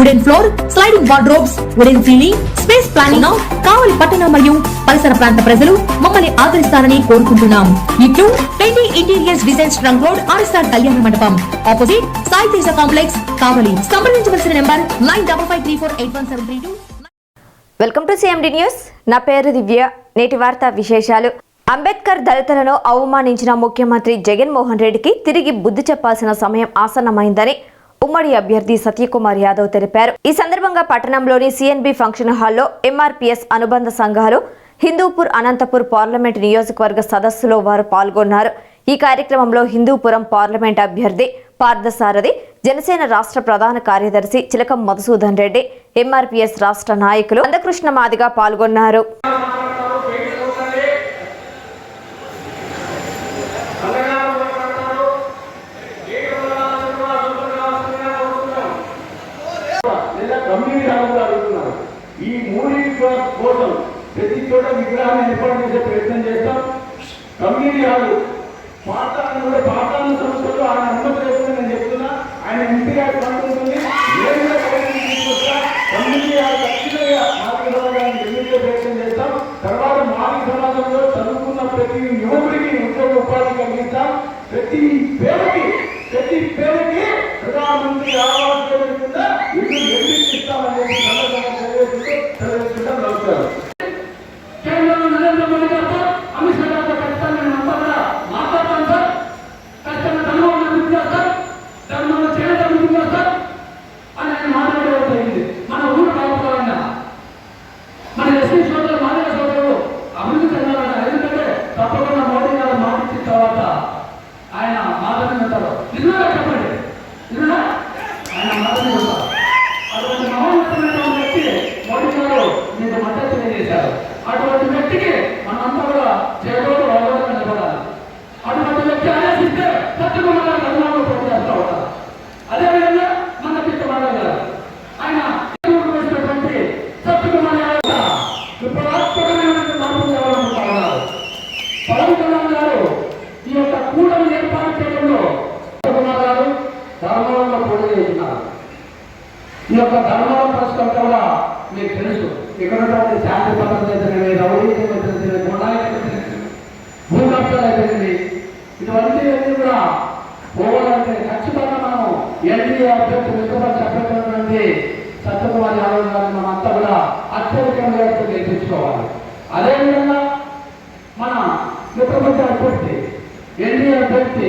wooden floor sliding wardrobes wooden ceiling space planning Kavali పట్టణ మరియు పరిసర ప్రాంత ప్రజలు మమ్మల్ని ఆదరిస్తారని కోరుకుంటున్నాం. ఇట్లు పెండి ఇంటీరియర్స్ డిజైన్ స్ట్రంగ్ రోడ్ ఆర్ఎస్ఆర్ కళ్యాణ మండపం. Opposite Sai Teja complex Kavali. సంప్రదించవలసిన number nine double five three four eight one seven three two. Welcome to CMD news. నా పేరు దివ్య. నేటి వార్త విశేషాలు. అంబేద్కర్ దళితులను అవమానించిన ముఖ్యమంత్రి జగన్మోహన్ రెడ్డికి తిరిగి బుద్ధి చెప్పాల్సిన సమయం ఆసన్నమైందని ఉమ్మడి అభ్యర్థి సత్యకుమార్ యాదవ్ తెలిపారు. ఈ సందర్భంగా పట్టణంలోని సిఎన్బి ఫంక్షన్ హాల్లో ఎంఆర్పిఎస్ అనుబంధ సంఘాలు హిందూపూర్ అనంతపూర్ పార్లమెంట్ నియోజకవర్గ సదస్సులో వారు పాల్గొన్నారు. ఈ కార్యక్రమంలో హిందూపురం పార్లమెంట్ అభ్యర్థి పార్థసారథి జనసేన రాష్ట్ర ప్రధాన కార్యదర్శి చిలకం మధుసూదన్ రెడ్డి ఎంఆర్పిఎస్ రాష్ట్ర నాయకులు అందకృష్ణ మాదిగా పాల్గొన్నారు లేదా కమ్యూనిటీ హాల్లో అడుగుతున్నారు ఈ మూడింటి కోసం ప్రతి చోట విగ్రహాన్ని ఏర్పాటు చేసే ప్రయత్నం చేస్తాం. Community hall. పాఠాలను కూడా పాఠాలను సంస్థలు ఆయన అనుమతి లేకుండా నేను చెప్తున్నా. ఆయన ఇంటిగా పంపుతుంది ప్రయత్నం కమ్యూనిటీ హాల్ ఖచ్చితంగా మాదిక సమాజాన్ని నిర్మించే ప్రయత్నం చేస్తాం. తర్వాత మాదిక సమాజంలో చదువుకున్న ప్రతి యువకుడికి ఉద్యోగ ఉపాధి కలిగిస్తాం. ప్రతి పేరుకి ప్రతి పేరుకి ఆయన మాటని అటువంటి మహోన్నతమైనటువంటి వ్యక్తి మోడీ గారు మీకు మద్దతు తెలియజేశారు. అటువంటి వ్యక్తికి మనంతా కూడా చేదోడు వాళ్ళగా నిలబడాలి అటువంటి వ్యక్తి ఆదేశిస్తే సత్యకుమార్ గారు పోటీ చేస్తూ ఉంటారు. అదేవిధంగా మన గారు. ఆయన ఎదురు సత్యకుమార్ విప్లవాత్మకమైనటువంటి మార్పు తేవాలనుకుంటా పవన్ కళ్యాణ్ గారు ఈ యొక్క కూటమి ఏర్పాటు చేయడంలో సత్యకుమార్ గారు ధర్మంలో చేస్తున్నారు ఈ యొక్క ధర్మాల పరిస్థితి కూడా మీకు తెలుసు ఇక్కడ ఉన్నటువంటి శాంతి భద్రత అయితేనేమి రౌడీజం అయితేనేమి గుండాయిజం భూకబ్జాలు అయితేనేమి ఇటువంటి అన్ని కూడా పోవాలంటే ఖచ్చితంగా మనం ఎన్డీఏ అభ్యర్థులు ఇష్టపడి అభ్యర్థులైనటువంటి సత్యకుమారి యాదవ్ గారిని మనం అంతా కూడా అత్యధికంగా మేరకు గెలిపించుకోవాలి. అదేవిధంగా మన మిత్రపక్ష అభ్యర్థి ఎన్డీఏ అభ్యర్థి